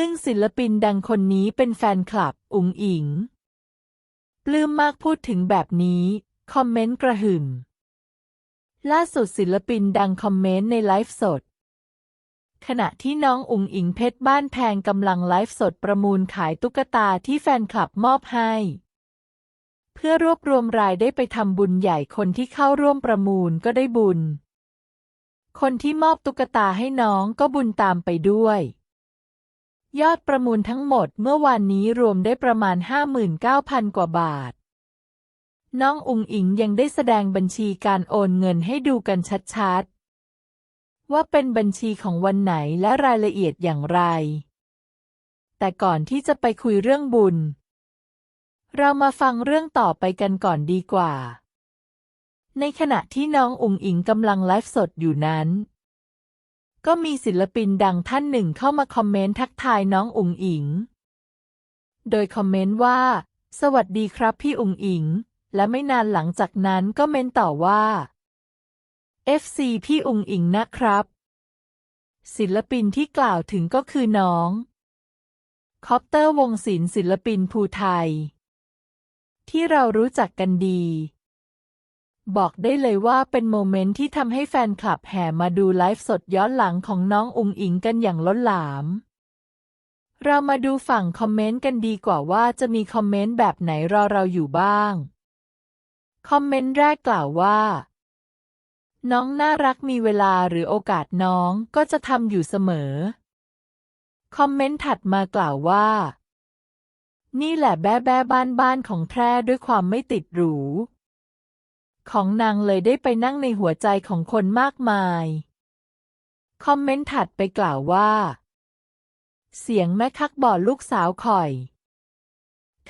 อึ้งศิลปินดังคนนี้เป็นแฟนคลับ อุ๋งอิง ปลื้มมากพูดถึงแบบนี้ คอมเมนต์กระหึ่ม ล่าสุดศิลปินดังคอมเมนต์ในไลฟ์สด ขณะที่น้องอุ๋งอิงเพชรบ้านแพงกำลังไลฟ์สดประมูลขายตุ๊กตาที่แฟนคลับมอบให้ เพื่อรวบรวมรายได้ไปทำบุญใหญ่คนที่เข้าร่วมประมูลก็ได้บุญ คนที่มอบตุ๊กตาให้น้องก็บุญตามไปด้วย ยอดประมูลทั้งหมดเมื่อวานนี้รวมได้ประมาณ 59,000 กว่าบาท น้องอุงอิงยังได้แสดงบัญชีการโอนเงินให้ดูกันชัดๆ ว่าเป็นบัญชีของวันไหนและรายละเอียดอย่างไร แต่ก่อนที่จะไปคุยเรื่องบุญ เรามาฟังเรื่องต่อไปกันก่อนดีกว่า ในขณะที่น้องอุงอิงกำลังไลฟ์สดอยู่นั้น ก็มีศิลปินดังท่านหนึ่งเข้ามาคอมเมนต์ทักทายน้องอุงอิง โดยคอมเมนต์ว่า สวัสดีครับพี่อุงอิง และไม่นานหลังจากนั้นก็เมนต่อว่า FC พี่อุงอิงนะครับ ศิลปินที่กล่าวถึงก็คือน้อง คอปเตอร์วงศิลป์ศิลปินภูไทย ที่เรารู้จักกันดี บอกได้เลยว่าเป็นโมเมนต์ที่ทำให้แฟนคลับแห่มาดูไลฟ์สดย้อนหลังของน้องอุงอิงกันอย่างล้นหลาม เรามาดูฝั่งคอมเมนต์กันดีกว่าว่าจะมีคอมเมนต์แบบไหนรอเราอยู่บ้าง คอมเมนต์แรกกล่าวว่า น้องน่ารักมีเวลาหรือโอกาสน้องก็จะทำอยู่เสมอ คอมเมนต์ถัดมากล่าวว่า นี่แหละแบ้แบ้บ้านบ้านของแท้ด้วยความไม่ติดหรู ของนางเลยได้ไปนั่งในหัวใจของคนมากมาย คอมเมนต์ถัดไปกล่าวว่า เสียงแม่คักบอลูกสาวข่อย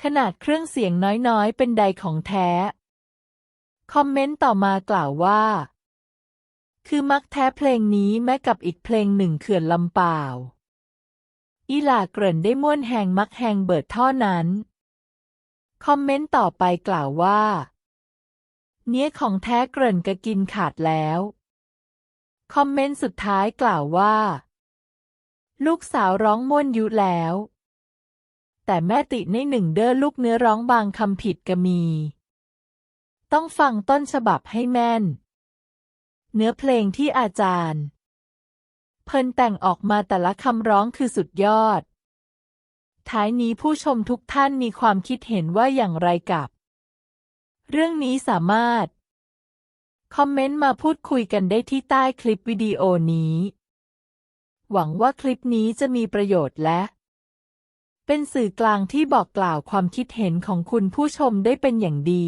ขนาดเครื่องเสียงน้อยๆ เป็นใดของแท้ คอมเมนต์ต่อมากล่าวว่า คือมักแท้เพลงนี้แม้กับอีกเพลงหนึ่งเขื่อนลำเปล่าอีหลาเกริ่นได้ม่วนแหงมักแหงเบิดท่อนั้น คอมเมนต์ต่อไปกล่าวว่า เนี้ยของแท้เกริ่นกะกินขาดแล้ว คอมเมนต์สุดท้ายกล่าวว่า ลูกสาวร้องม่วนยุแล้ว แต่แม่ติในหนึ่งเด้อลูกเนื้อร้องบางคำผิดกะมี ต้องฟังต้นฉบับให้แม่น เนื้อเพลงที่อาจารย์ เพิ่นแต่งออกมาแต่ละคำร้องคือสุดยอด ท้ายนี้ผู้ชมทุกท่านมีความคิดเห็นว่าอย่างไรกับ เรื่องนี้สามารถ คอมเมนต์มาพูดคุยกันได้ที่ใต้คลิปวิดีโอนี้ หวังว่าคลิปนี้จะมีประโยชน์และ เป็นสื่อกลางที่บอกกล่าวความคิดเห็นของคุณผู้ชมได้เป็นอย่างดี